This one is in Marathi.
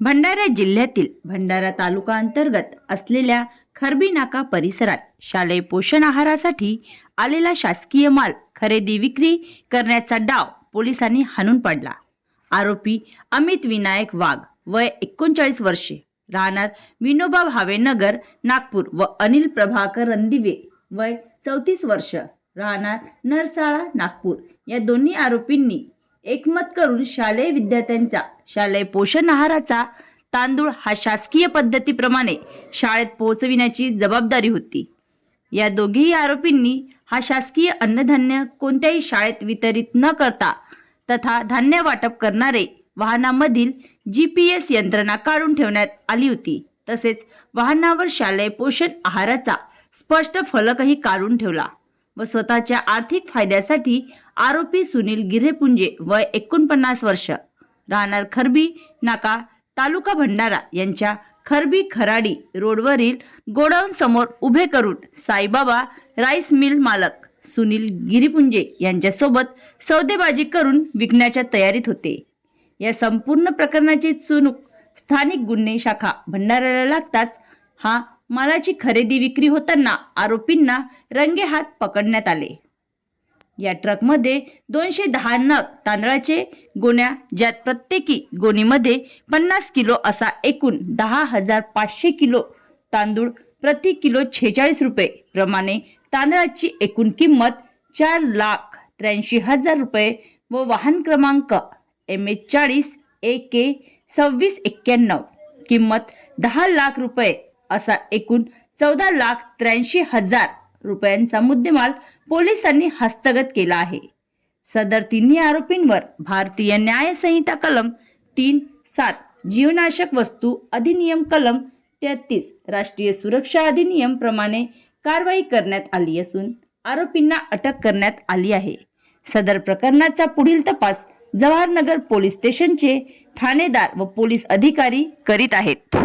भंडारा जिल्ह्यातील भंडारा तालुका अंतर्गत असलेल्या खरबी नाका परिसरात शालेय पोषण आहारासाठी आलेला शासकीय माल खरेदी विक्री करण्याचा डाव पोलिसांनी हाणून पाडला. आरोपी अमित विनायक वाघ वय एकोणचाळीस वर्षे राहणार विनोबा भावे नगर नागपूर व अनिल प्रभाकर रणदिवे वय चौतीस वर्ष राहणार नरसाळा नागपूर. या दोन्ही आरोपींनी एकमत करून शालेय विद्यार्थ्यांचा शालेय पोषण आहाराचा तांदूळ हा शासकीय पद्धतीप्रमाणे शाळेत पोहोचविण्याची जबाबदारी होती. या दोघेही आरोपींनी हा शासकीय अन्नधान्य कोणत्याही शाळेत वितरित न करता तथा धान्य वाटप करणारे वाहनामधील जी पी एस यंत्रणा काढून ठेवण्यात आली होती. तसेच वाहनावर शालेय पोषण आहाराचा स्पष्ट फलकही काढून ठेवला. व स्वतःच्या आर्थिक फायद्यासाठी आरोपी सुनील गिरेपुंजे वय एकोणपन्नास वर्ष. राहणार खरबी नाका तालुका भंडारा यांच्या खरबी खराडी रोडवरील गोडाऊन समोर उभे करून साईबाबा राईस मिल मालक सुनील गिरीपुंजे यांच्यासोबत सौदेबाजी करून विकण्याच्या तयारीत होते. या संपूर्ण प्रकरणाची चुनूक स्थानिक गुन्हे शाखा भंडाऱ्याला लागताच हा मालाची खरेदी विक्री होताना आरोपींना रंगेहात पकडण्यात आले. या ट्रकमध्ये दोनशे दहा नग तांदळाचे गोण्या ज्यात प्रत्येकी गोणीमध्ये पन्नास किलो असा एकूण दहा हजार पाचशे किलो तांदूळ प्रति किलो छेचाळीस रुपये प्रमाणे तांदळाची एकूण किंमत चार लाख त्र्याऐंशी हजार रुपये व वाहन क्रमांक एम एच चाळीस ए के सव्वीस एक्क्याण्णव. किंमत दहा लाख रुपये असा एकूण चौदा लाख त्र्याऐंशी हजार रुपयांचा मुद्देमाल पोलिसांनी हस्तगत केला आहे. सदर तिन्ही आरोपींवर भारतीय न्यायसंहिता कलम तीन सात जीवनाशक वस्तू अधिनियम कलम तेहतीस राष्ट्रीय सुरक्षा अधिनियम प्रमाणे कारवाई करण्यात आली असून आरोपींना अटक करण्यात आली आहे. सदर प्रकरणाचा पुढील तपास जवाहरनगर पोलीस स्टेशनचे ठाणेदार व पोलीस अधिकारी करीत आहेत.